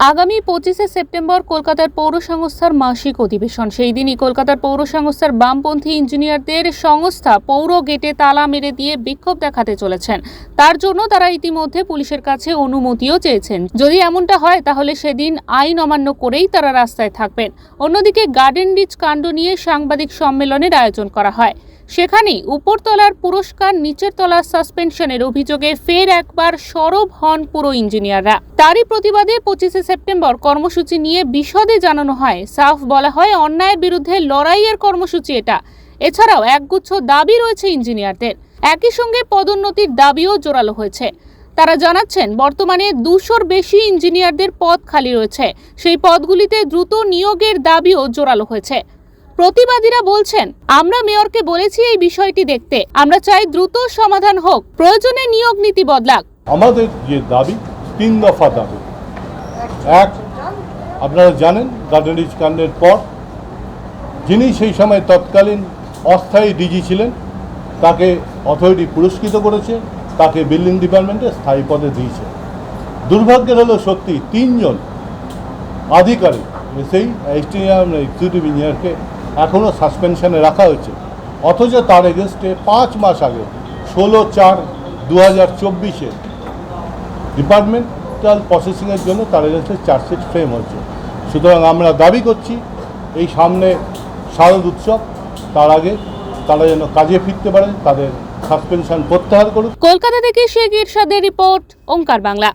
আগামী পঁচিশে সেপ্টেম্বর কলকাতার পৌর সংস্থার মাসিক অধিবেশন। সেই দিনই কলকাতার পৌর সংস্থার বামপন্থী ইঞ্জিনিয়ারদের সংস্থা পৌর গেটে তালা মেরে দিয়ে বিক্ষোভ দেখাতে চলেছেন। তার জন্য তারা ইতিমধ্যে পুলিশের কাছে অনুমতিও চেয়েছেন। যদি এমনটা হয়, তাহলে সেদিন আইন অমান্য করেই তারা রাস্তায় থাকবেন। অন্যদিকে গার্ডেন রিচ কাণ্ড নিয়ে সাংবাদিক সম্মেলনের আয়োজন করা হয়। সেখানেই উপরতলার পুরস্কার নিচের তলার সাসপেনশনের অভিযোগে ফের একবার সরব হন পুরো ইঞ্জিনিয়াররা। তারই প্রতিবাদে পঁচিশে সেপ্টেম্বর কর্মসূচি নিয়ে বিশদে জানানো হয়। সাফ বলা হয়, অন্যায়ের বিরুদ্ধে লড়াইয়ের কর্মসূচি এটা। এছাড়াও একগুচ্ছ দাবি রয়েছে ইঞ্জিনিয়ারদের। একই সঙ্গে পদোন্নতির দাবিও জোরালো হয়েছে। তারা জানাচ্ছেন, বর্তমানে দুশোর বেশি ইঞ্জিনিয়ারদের পদ খালি রয়েছে। সেই পদগুলিতে দ্রুত নিয়োগের দাবিও জোরালো হয়েছে। প্রতিবাদীরা বলছেন, আমরা মেয়রকে বলেছি এই বিষয়টি দেখতে। আমরা চাই দ্রুত সমাধান হোক। প্রয়োজনে নিয়োগ নীতি বদলাক। আমাদের যে দাবি তিন দফা দাবি। এক, আপনারা জানেন গার্ডেন রিচ কাণ্ডের পর যিনি সেই সময় তৎকালীন অস্থায়ী ডিজি ছিলেন, তাকে অথরিটি পুরস্কৃত করেছে, তাকে বিল্ডিং ডিপার্টমেন্টে স্থায়ী পদে দিয়েছে। দুর্ভাগ্যের হলো সত্যি তিনজন আধিকারিক সেই এক্সিকিউটিভ ইঞ্জিনিয়ারকে এখনও সাসপেনশনে রাখা হয়েছে। অথচ তার এগেনস্টে পাঁচ মাস আগে, ষোলো চার দু হাজার চব্বিশে ডিপার্টমেন্টাল প্রসেসিংয়ের জন্য তার এগেনস্টে চার্জশিট ফ্রেম হয়েছে। সুতরাং আমরা দাবি করছি, এই সামনে শারদ উৎসব, তার আগে তারা যেন কাজে ফিরতে পারে, তাদের সাসপেনশন প্রত্যাহার করুক। কলকাতা থেকে শেখ ইরশাদের রিপোর্ট, ওঙ্কার বাংলা।